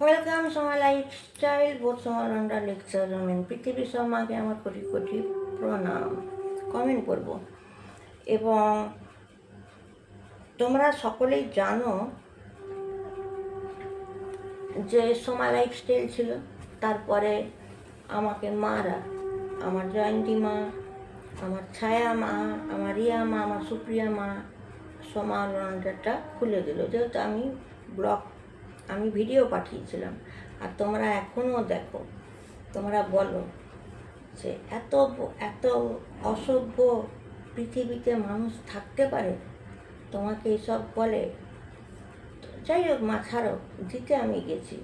Welcome সময় lifestyle বোধ সময় রান্না লেকচার রমেন পৃথিবী সমাকে আমার কোটি কোটি প্রণাম। কমেন্ট করব। এবং তোমরা সকলেই জানো যে সময় লাইফস্টাইল ছিল, তারপরে আমাকে মারা। আমার জয়ন্তী মা, আমার ছায়া মা, আমার রিয়া মা, আমার সুপ্রিয়া মা সোমা রন্ডারটা খুলে দিল। যেহেতু আমি ব্লগ আমি ভিডিও পাঠিয়েছিলাম। আর তোমরা এখনও দেখো, তোমরা বলো যে এত এত অসভ্য পৃথিবীতে মানুষ থাকতে পারে? তোমাকে এসব বলে যাই হোক মা, ছাড়ো, দিতে আমি গেছি।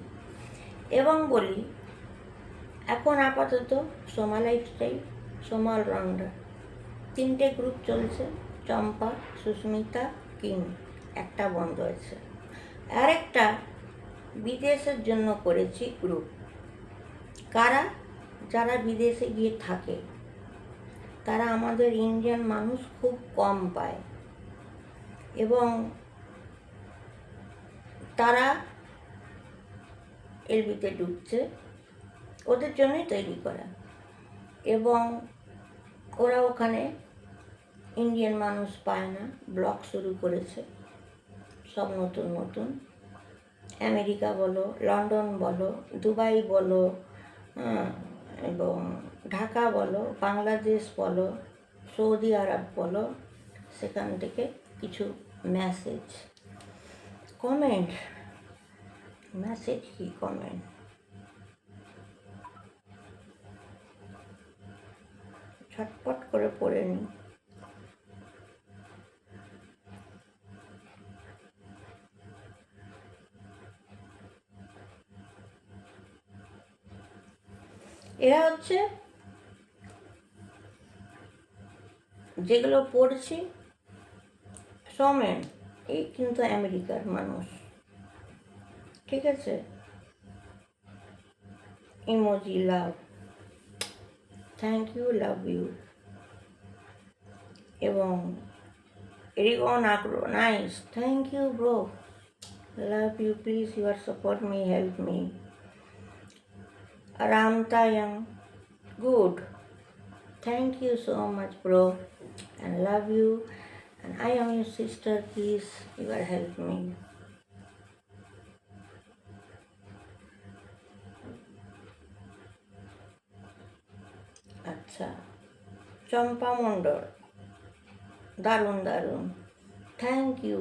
এবং বলি, এখন আপাতত সোমা লাইফস্টাইল সোমা অলরাউন্ডার তিনটে গ্রুপ চলছে, চম্পা, সুস্মিতা, কিং। একটা বন্ধ আছে আরেকটা বিদেশের জন্য করেছি গ্রুপ কারা? যারা বিদেশে গিয়ে থাকে। তারা আমাদের ইন্ডিয়ান মানুষ খুব কম পায়। এবং তারা এলবিতে ঢুকছে ওদের জন্যই তৈরি করা। এবং ওরা ওখানে ইন্ডিয়ান মানুষ পায় না। ব্লগ শুরু করেছে। সব নতুন নতুন। আমেরিকা বলো লন্ডন বলো দুবাই বলো হ্যাঁ, এবং ঢাকা বলো বাংলাদেশ বলো সৌদি আরব বলো সেখান থেকে কিছু মেসেজ কমেন্ট মেসেজ কি কমেন্ট ছটপট করে পড়ে নিই। এরা হচ্ছে যেগুলো পড়ছি সমেন এই কিন্তু আমেরিকার মানুষ। ঠিক আছে? Emoji, love. Thank you love you এবং এরিগন agro nice thank you bro love you please your support me help me Ramtayam. Good. Thank you so much, bro. And love you. And I am your sister. Please, you are help me. আচ্ছা চম্পা মণ্ডল দারুণ দারুণ thank you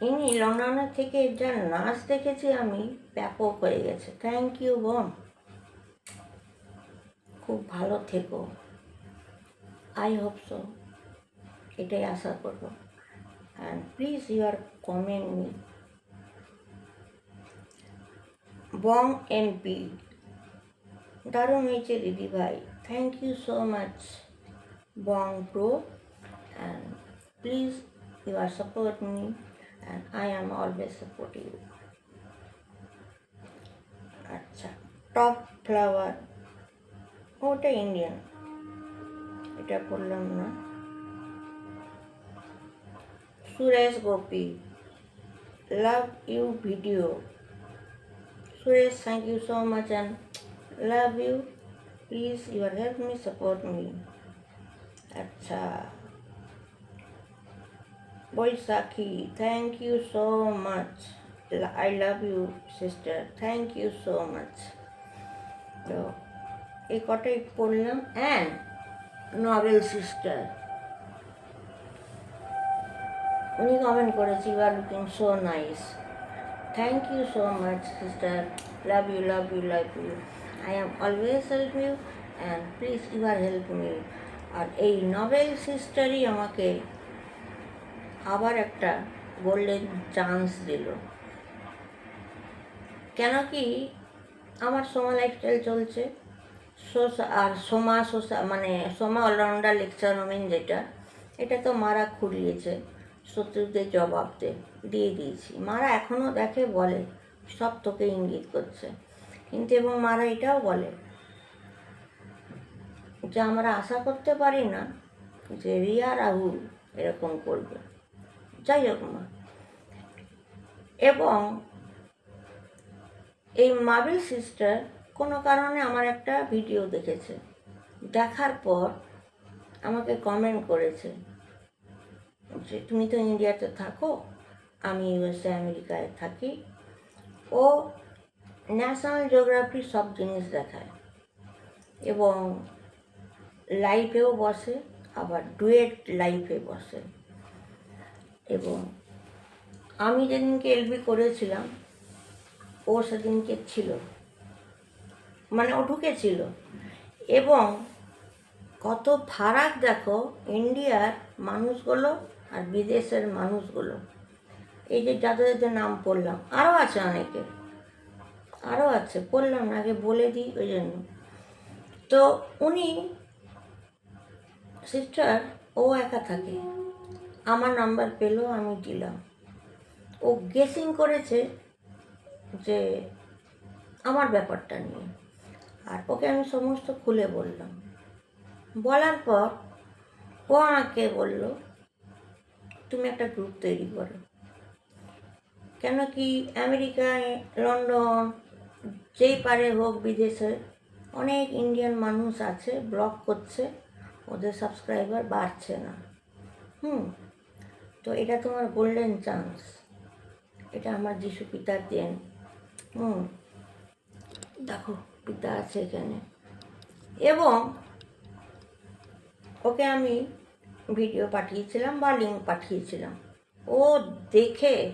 ইনি লন্ডনের থেকে যা নাচ দেখেছি আমি, ব্যাপক হয়ে গেছে। থ্যাংক ইউ বোন। খুব ভালো থেকো। আই হোপ সো এটাই আশা করব। And please you are comment me Bong MP দারুণ হয়েছে, দিদি ভাই। Thank you so much Bong Pro and please you are support me and I am always supportive. আচ্ছা টপ ফ্লাওয়ার ওটা ইন্ডিয়ান এটা করলাম না Suresh Gopi love you video Suresh thank you so much and love you please your help me support me আচ্ছা Baishakhi thank you so much I love you sister thank you so much তো এই কটাই পড়লাম and novel sister উনি comment করেছি you are looking so nice thank you so much sister love you love you love you I am always help you and please you are help me আর এই novel সিস্টারই আমাকে আবার একটা golden chance দিল। কেন কি আমার Soma lifestyle চলছে। সোসা আর সোমা সোসা মানে সোমা অলরাউন্ডার লেকচার রুমিন যেটা, এটা তো মারা খুলিয়েছে শত্রুদের জবাব দে দিয়ে দিয়েছি। মারা এখনও দেখে বলে, সব তোকে ইঙ্গিত করছে। কিন্তু এবং মারা এটাও বলে যে আমরা আশা করতে পারি না যে রিয়া, রাহুল এরকম করবে। যাই হোক মা এবং এই মাবিল সিস্টার কোনো কারণে আমার একটা ভিডিও দেখেছে। দেখার পর আমাকে কমেন্ট করেছে যে, তুমি তো ইন্ডিয়াতে থাকো, আমি ইউএসএ আমেরিকায় থাকি। ও ন্যাশনাল জিওগ্রাফি সব জিনিস দেখায়। এবং লাইফেও বসে, আবার ডুয়েট লাইফে বসে। এবং আমি যেদিনকে এলবি করেছিলাম, ও সেদিনকে ছিল। মানে ও ঢুকেছিল। এবং কত ফারাক দেখো, ইন্ডিয়ার মানুষগুলো আর বিদেশের মানুষগুলো। এই যে যাদের যাদের নাম পড়লাম আরও আছে অনেকে। আরও আছে, পড়লাম না, আগে বলে দিই ওই জন্য। তো উনি সিস্টার ও একা থাকে। আমার নাম্বার পেল, আমি দিলাম। ও গেসিং করেছে যে আমার ব্যাপারটা নিয়ে। আর ওকে আমি সমস্ত খুলে বললাম। বলার পর ও আমাকে বলল, তুমি একটা গ্রুপ তৈরি করো। কেন কি আমেরিকায় লন্ডন, যেই পারে হোক বিদেশে অনেক ইন্ডিয়ান মানুষ আছে, ব্লগ করছে, ওদের সাবস্ক্রাইবার বাড়ছে না। হুম তো এটা তোমার গোল্ডেন চান্স এটা আমার যিশু পিতার দেন। হুম। দেখো, পিতা আছে এখানে। এবং ওকে আমি ভিডিও পাঠিয়েছিলাম বা লিঙ্ক পাঠিয়েছিলাম। ও দেখে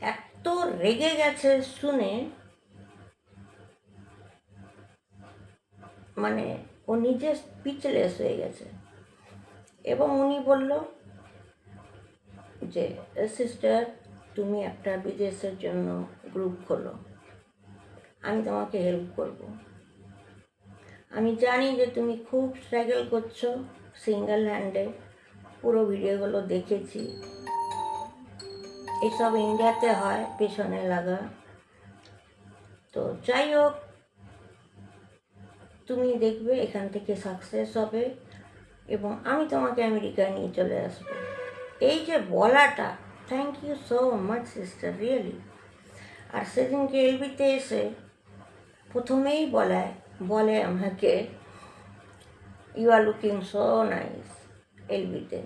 এত রেগে গেছে শুনে। মানে ও নিজে স্পিচলেস হয়ে গেছে। এবং উনি বলল যে সিস্টার তুমি একটা বিদেশের জন্য গ্রুপ খোলো। আমি তোমাকে হেল্প করব। আমি জানি যে তুমি খুব স্ট্রাগল করছ সিঙ্গেল হ্যান্ডে পুরো ভিডিওগুলো দেখেছি। এসব ইন্ডিয়াতে হয়, পেছনে লাগা। তো যাই হোক, তুমি দেখবে এখান থেকে সাকসেস হবে এবং আমি তোমাকে আমেরিকায় নিয়ে চলে আসব। এই যে বলাটা thank you so much sister really আর সেদিনকে এলবিতে এসে প্রথমেই বলায়, বলে আমাকে you are looking so nice এলবিতে।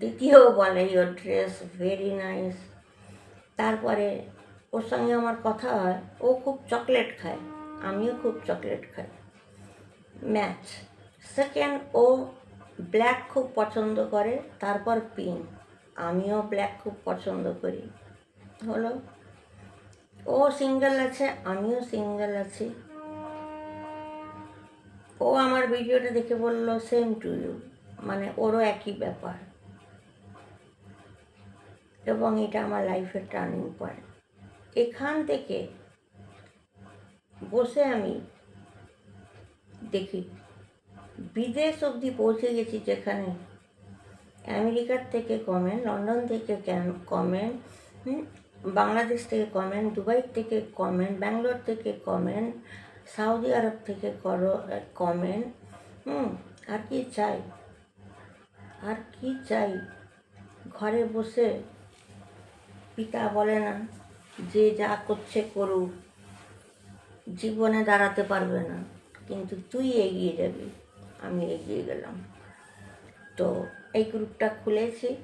দ্বিতীয় বলে ইউর ড্রেস ভেরি নাইস তারপরে ওর সঙ্গে আমার কথা হয়, ও খুব চকলেট খায়, আমিও খুব চকলেট খাই। ম্যাচ সেকেন্ড ও ব্ল্যাক খুব পছন্দ করে, তারপর পিঙ্ক আমিও ব্ল্যাক খুব পছন্দ করি। হলো? ও সিঙ্গেল আছে, আমিও সিঙ্গেল আছি। ও আমার ভিডিওটা দেখে বলল সেম টু ইউ মানে ওরও একই ব্যাপার। এবং এটা আমার লাইফের টার্নিং পয়েন্ট এখান থেকে বসে আমি দেখি, বিদেশ অবধি পৌঁছে গেছি যেখানে আমেরিকার থেকে কমেন্ট, লন্ডন থেকে কমেন্ট বাংলাদেশ থেকে কমেন্ট, দুবাই থেকে কমেন্ট, ব্যাঙ্গালোর থেকে কমেন্ট, সৌদি আরব থেকে করো কমেন্ট, হুম, আর কি চাই? আর কি চাই? ঘরে বসে পিতা বলে না, যে যা করছে করুক, জীবনে দাঁড়াতে পারবে না। কিন্তু তুই এগিয়ে যাবি। আমি এগিয়ে গেলাম। তো এই গ্রুপটা খুলেছি।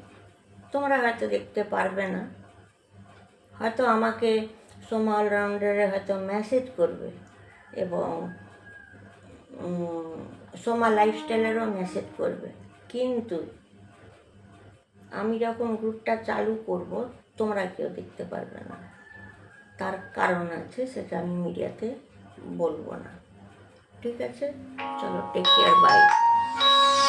তোমরা হয়তো দেখতে পারবে না। হয়তো আমাকে সোমা অলরাউন্ডারে হয়তো মেসেজ করবে এবং সোমা লাইফস্টাইলেরও মেসেজ করবে। কিন্তু আমি যখন গ্রুপটা চালু করব, তোমরা কেউ দেখতে পারবে না। তার কারণ আছে সেটা আমি মিডিয়াতে বলব না। ঠিক আছে? চলো টেক কেয়ার বাই